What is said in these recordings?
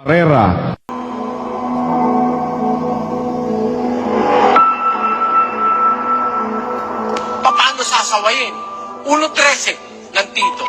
Barrera. Paano sasawayin? 1.13 ng tito.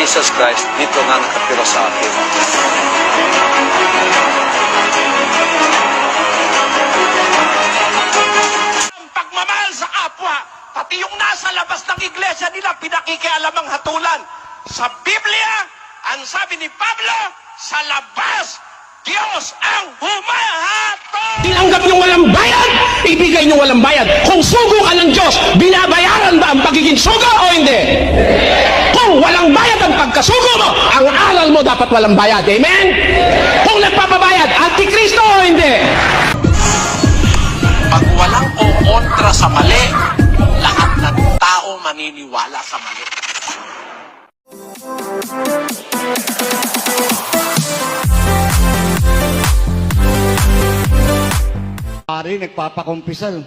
Jesus Christ dito nga nakatira sa atin. ang pagmamahal sa kapwa, pati yung nasa labas ng iglesia nila, pinakikialam ang hatulan. Sa Biblia, ang sabi ni Pablo, sa labas, Diyos ang humahatol! Tinanggap yung walang bayad, ibigay yung walang bayad. Kung sugo ka ng Diyos, binabayaran ba ang pagiging sugo o hindi? Kung walang bayad ang pagkasugo mo, ang aral mo dapat walang bayad. Amen? Kung nagpapabayad, antikristo o hindi? Pag walang o kontra sa mali, lahat ng tao maniniwala sa mali. Pare, nagpapakumpisal.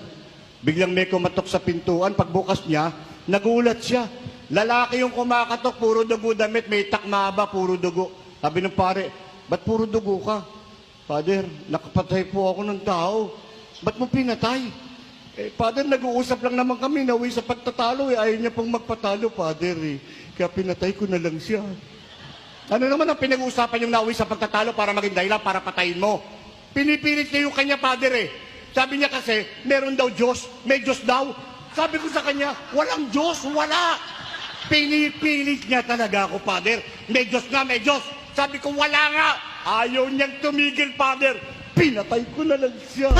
Biglang may kumatok sa pintuan. Pagbukas niya, nagulat siya. Lalaki yung kumakatok, puro dugo damit. May takma ba, puro dugo. Sabi ng pare, ba't puro dugo ka? Father, nakapatay po ako ng tao. Ba't mo pinatay? Eh, Father, nag-uusap lang naman kami. Nauwi sa pagtatalo. Eh. Ayaw niya pong magpatalo, Father. Eh. Kaya pinatay ko na lang siya. Ano naman ang pinag-uusapan yung nauwi sa pagtatalo para maging dahilan para patayin mo? Pinipilit niya yung kanya, Father eh. Sabi niya kasi, meron daw Diyos, may Diyos daw. Sabi ko sa kanya, walang Diyos, wala. Pinipilit niya talaga ako, Father. May Diyos nga, may Diyos. Sabi ko, wala nga. Ayaw niyang tumigil, Father. Pinatay ko na lang siya.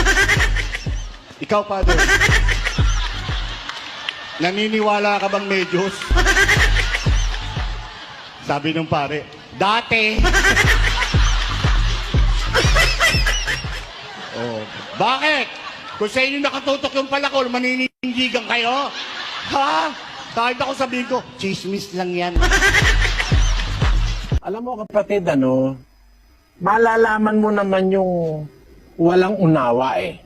Ikaw, Father. Naniniwala ka bang may Diyos? Sabi nung pare, dati. oh, bakit? Kung sa inyo nakatutok yung palakol, maninindigan kayo? Ha? Kahit ako sabihin ko, chismis lang yan. Alam mo kapatid, ano, malalaman mo naman yung walang unawa eh.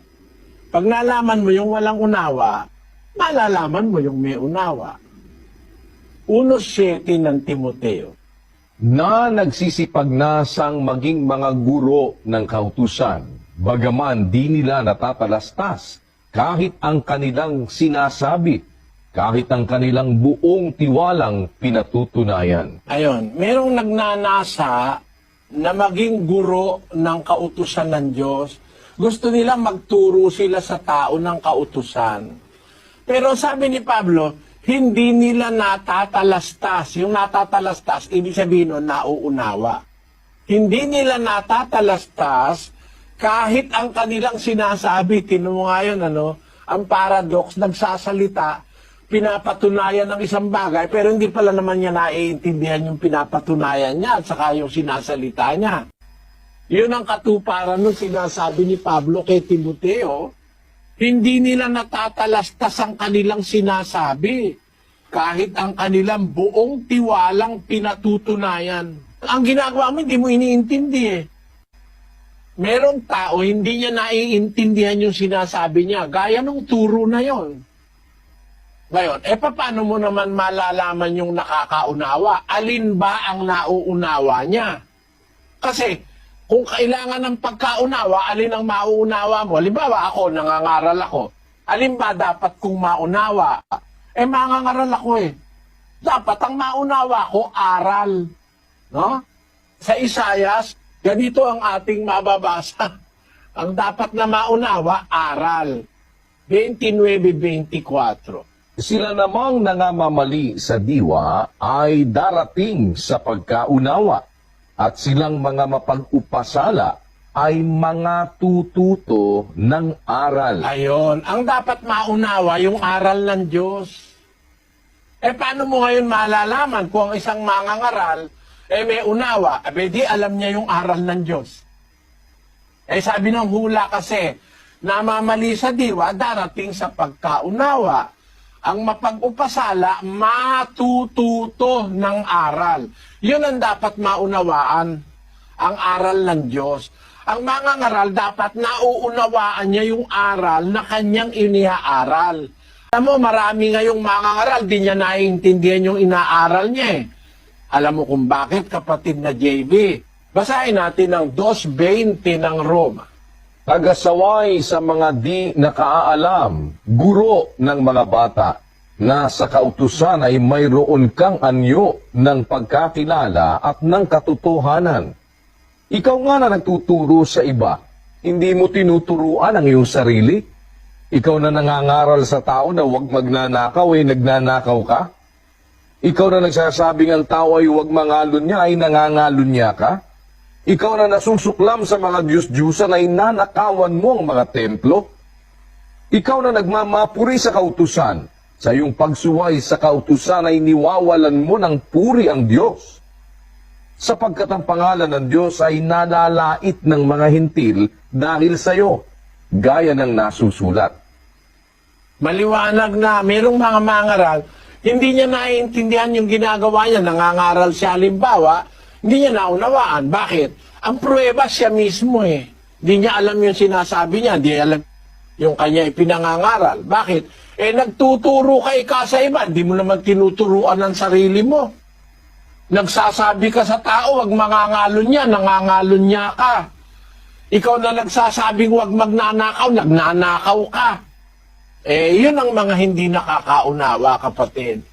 Pag nalaman mo yung walang unawa, malalaman mo yung may unawa. 1.7 ng Timoteo. na nagsisipag na sang maging mga guro ng kautusan, bagaman di nila natatalastas kahit ang kanilang sinasabi, kahit ang kanilang buong tiwalang pinatutunayan. Ayon, merong nagnanasa na maging guro ng kautusan ng Diyos. Gusto nila magturo sila sa tao ng kautusan. Pero sabi ni Pablo, hindi nila natatalastas. Yung natatalastas, ibig sabihin nun, nauunawa. Hindi nila natatalastas kahit ang kanilang sinasabi, tinan mo nga ano, ang paradox, nagsasalita, pinapatunayan ng isang bagay, pero hindi pala naman niya naiintindihan yung pinapatunayan niya at saka yung sinasalita niya. Yun ang katuparan nung sinasabi ni Pablo kay Timoteo. Hindi nila natatalastas ang kanilang sinasabi kahit ang kanilang buong tiwalang pinatutunayan. Ang ginagawa mo, hindi mo iniintindi eh. Merong tao, hindi niya naiintindihan yung sinasabi niya. Gaya nung turo na yon. Ngayon, eh paano mo naman malalaman yung nakakaunawa? Alin ba ang nauunawa niya? Kasi, kung kailangan ng pagkaunawa, alin ang mauunawa mo? Halimbawa ako, nangangaral ako. Alin ba dapat kong maunawa? Eh, mangangaral ako eh. Dapat ang maunawa ko, aral. No? Sa Isayas, ganito ang ating mababasa. Ang dapat na maunawa, aral. 29-24. Sila namang nangamamali sa diwa ay darating sa pagkaunawa at silang mga mapag-upasala ay mga tututo ng aral. Ayon, ang dapat maunawa yung aral ng Diyos. Eh paano mo ngayon malalaman kung ang isang mangangaral eh may unawa, eh di alam niya yung aral ng Diyos. Eh sabi ng hula kasi, namamali sa diwa, darating sa pagkaunawa. Ang mapag-upasala, matututo ng aral. Yun ang dapat maunawaan, ang aral ng Diyos. Ang mga ngaral, dapat nauunawaan niya yung aral na kanyang iniaaral. Alam mo, marami ngayong mga ngaral, di niya naiintindihan yung inaaral niya eh. Alam mo kung bakit, kapatid na JB? Basahin natin ang 2.20 ng Roma. Tagasaway sa mga di nakaalam, guro ng mga bata, na sa kautusan ay mayroon kang anyo ng pagkakilala at ng katotohanan. Ikaw nga na nagtuturo sa iba, hindi mo tinuturuan ang iyong sarili. Ikaw na nangangaral sa tao na huwag magnanakaw ay nagnanakaw ka. Ikaw na nagsasabing ang tao ay huwag mangalon niya ay nangangalon niya ka. Ikaw na nasusuklam sa mga Diyos-Diyusan ay nanakawan mo ang mga templo. Ikaw na nagmamapuri sa kautusan. Sa iyong pagsuway sa kautusan ay niwawalan mo ng puri ang Diyos. Sapagkat ang pangalan ng Diyos ay nalalait ng mga hintil dahil sa iyo, gaya ng nasusulat. Maliwanag na merong mga mangaral, hindi niya naiintindihan yung ginagawa niya, nangangaral siya halimbawa, hindi niya naunawaan. Bakit? Ang pruweba siya mismo eh. Hindi niya alam yung sinasabi niya, hindi alam yung kanya ipinangangaral. Bakit? Eh nagtuturo ka ika sa iba, hindi mo naman tinuturuan ang sarili mo. Nagsasabi ka sa tao, wag mangangalon niya, nangangalon niya ka. Ikaw na nagsasabing wag magnanakaw, nagnanakaw ka. Eh, yun ang mga hindi nakakaunawa, kapatid.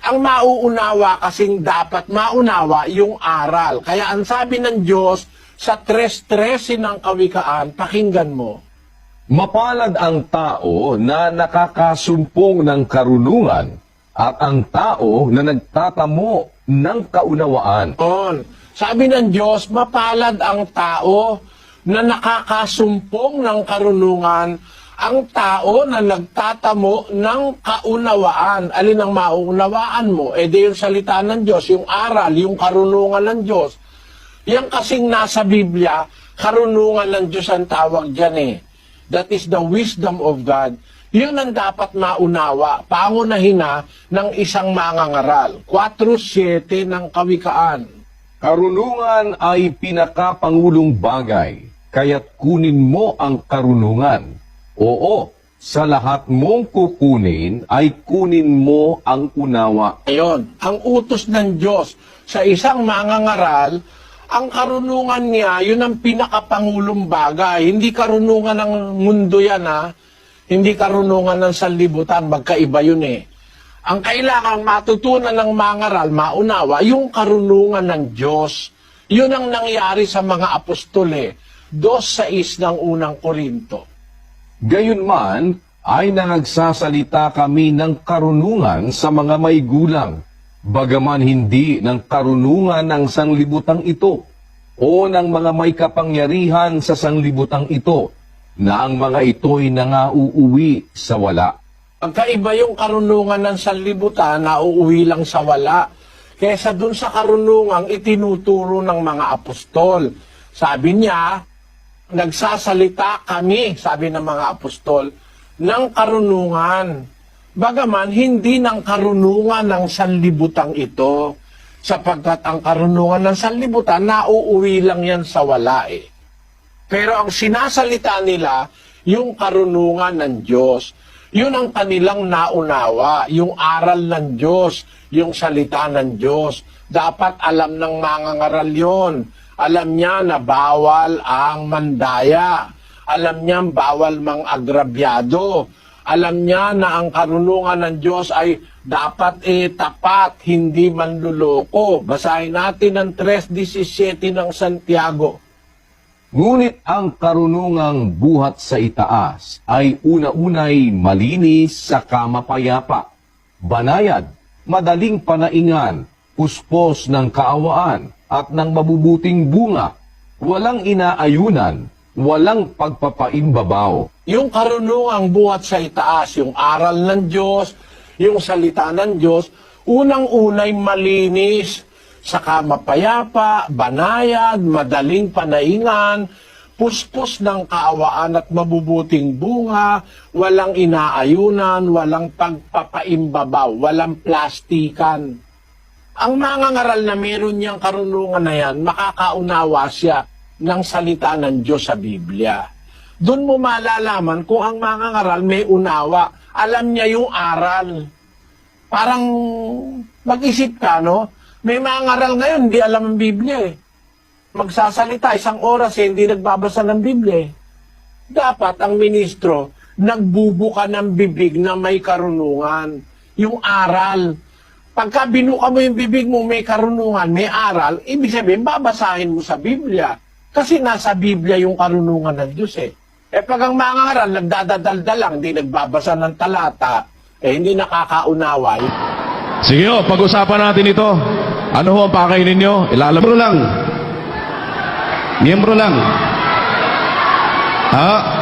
Ang mauunawa kasing dapat maunawa yung aral. Kaya ang sabi ng Diyos sa tres-tresin ng kawikaan, pakinggan mo. Mapalad ang tao na nakakasumpong ng karunungan at ang tao na nagtatamo ng kaunawaan. On. Sabi ng Diyos, mapalad ang tao na nakakasumpong ng karunungan, ang tao na nagtatamo ng kaunawaan. Alin ang mauunawaan mo? E di yung salita ng Diyos, yung aral, yung karunungan ng Diyos. Yan kasing nasa Biblia, karunungan ng Diyos ang tawag dyan eh. That is the wisdom of God. Yun ang dapat maunawa, pangunahin na ng isang mangangaral. 4.7 ng Kawikaan. Karunungan ay pinakapangulong bagay, kaya't kunin mo ang karunungan. Oo, sa lahat mong kukunin ay kunin mo ang unawa. Ayon, ang utos ng Diyos sa isang mangangaral, ang karunungan niya, yun ang pinakapangulong bagay. Hindi karunungan ng mundo yan, ha? Hindi karunungan ng sanlibutan, magkaiba yun eh. Ang kailangang matutunan ng mangaral, maunawa, yung karunungan ng Diyos. Yun ang nangyari sa mga apostol eh. Dos sa is ng unang Korinto. Gayunman ay nangagsasalita kami ng karunungan sa mga may gulang, bagaman hindi ng karunungan ng sanglibutang ito o ng mga may kapangyarihan sa sanglibutang ito, na ang mga ito'y nangauuwi sa wala. Pagkaiba yung karunungan ng sanlibutan na uuwi lang sa wala. Kesa dun sa karunungang itinuturo ng mga apostol. Sabi niya, nagsasalita kami, sabi ng mga apostol, ng karunungan. Bagaman hindi ng karunungan ng sanlibutan ito. Sapagkat ang karunungan ng sanlibutan, nauuwi lang yan sa wala eh. Pero ang sinasalita nila, yung karunungan ng Diyos. Yun ang kanilang naunawa, yung aral ng Diyos, yung salita ng Diyos. Dapat alam ng mga ngaral yun. Alam niya na bawal ang mandaya. Alam niya bawal mang agrabyado. Alam niya na ang karunungan ng Diyos ay dapat eh tapat, hindi manluloko. Basahin natin ang 3.17 ng Santiago. Ngunit ang karunungang buhat sa itaas ay una-unay malinis sa kamapayapa, banayad, madaling panaingan, puspos ng kaawaan at ng mabubuting bunga, walang inaayunan, walang pagpapaimbabaw. Yung karunungang buhat sa itaas, yung aral ng Diyos, yung salita ng Diyos, unang-unay malinis, saka mapayapa, banayad, madaling panaingan, puspos ng kaawaan at mabubuting bunga, walang inaayunan, walang pagpapaimbabaw, walang plastikan. Ang mangangaral na meron niyang karunungan na yan, makakaunawa siya ng salita ng Diyos sa Biblia. Doon mo malalaman kung ang mangangaral may unawa, alam niya yung aral. Parang mag-isip ka, no? May mangangaral ngayon, hindi alam ang Biblia eh magsasalita isang oras eh, hindi nagbabasa ng Biblia. eh. Dapat ang ministro nagbubuka ng bibig na may karunungan, yung aral. Pagka binuka mo yung bibig mo may karunungan, may aral, ibig sabihin babasahin mo sa Biblia. Kasi nasa Biblia yung karunungan ng Diyos eh. Eh pag ang mga aral nagdadadalda lang, hindi nagbabasa ng talata, eh hindi nakakaunawa. Sige ho, pag-usapan natin ito. Ano ho ang pakay ninyo? Ilalabro lang. Miyembro lang. Ha?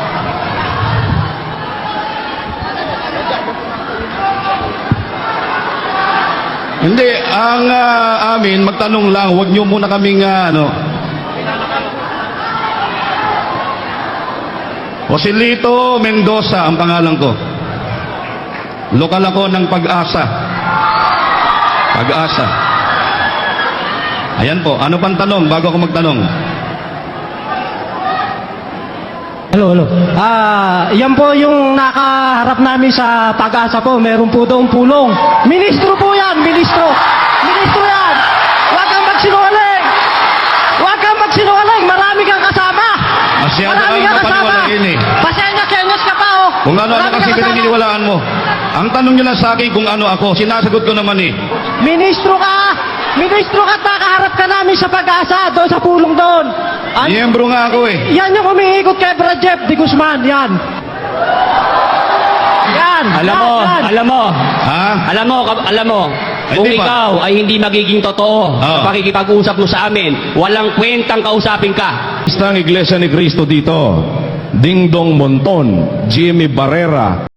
Hindi, ang ah, amin, magtanong lang, huwag niyo muna kaming ah, ano. Joselito Mendoza ang pangalan ko. Lokal ako ng pag-asa. Pag-asa. Ayan po. Ano pang tanong bago ako magtanong? Hello, hello. Ah, yan po yung nakaharap namin sa pag-asa po. Meron po doong pulong. Ministro po yan, ministro. Ministro yan. Huwag kang magsinungaling. Huwag kang magsinungaling. Marami kang kasama. Masyado Marami kang kasama. eh. Pasenya-senyas ka pa, oh. Kung ano-ano Marami kasi kang kasama. pinaniniwalaan mo. Ang tanong nyo lang sa akin kung ano ako, sinasagot ko naman eh. Ministro ka. Ministro ka at nakaharap ka namin sa pag-asa. Doon sa pulong doon. An- Miyembro nga ako eh. yan yung umiikot kay Brad Jeff de Guzman. Yan. Yan. Alam yan, mo, yan. alam mo, Ha? alam mo, kap- alam mo, Ay, kung di ba? ikaw ay hindi magiging totoo Oo. sa pakikipag-usap mo sa amin, walang kwentang kausapin ka. Ang Iglesia ni Cristo dito. Dingdong Monton, Jimmy Barrera,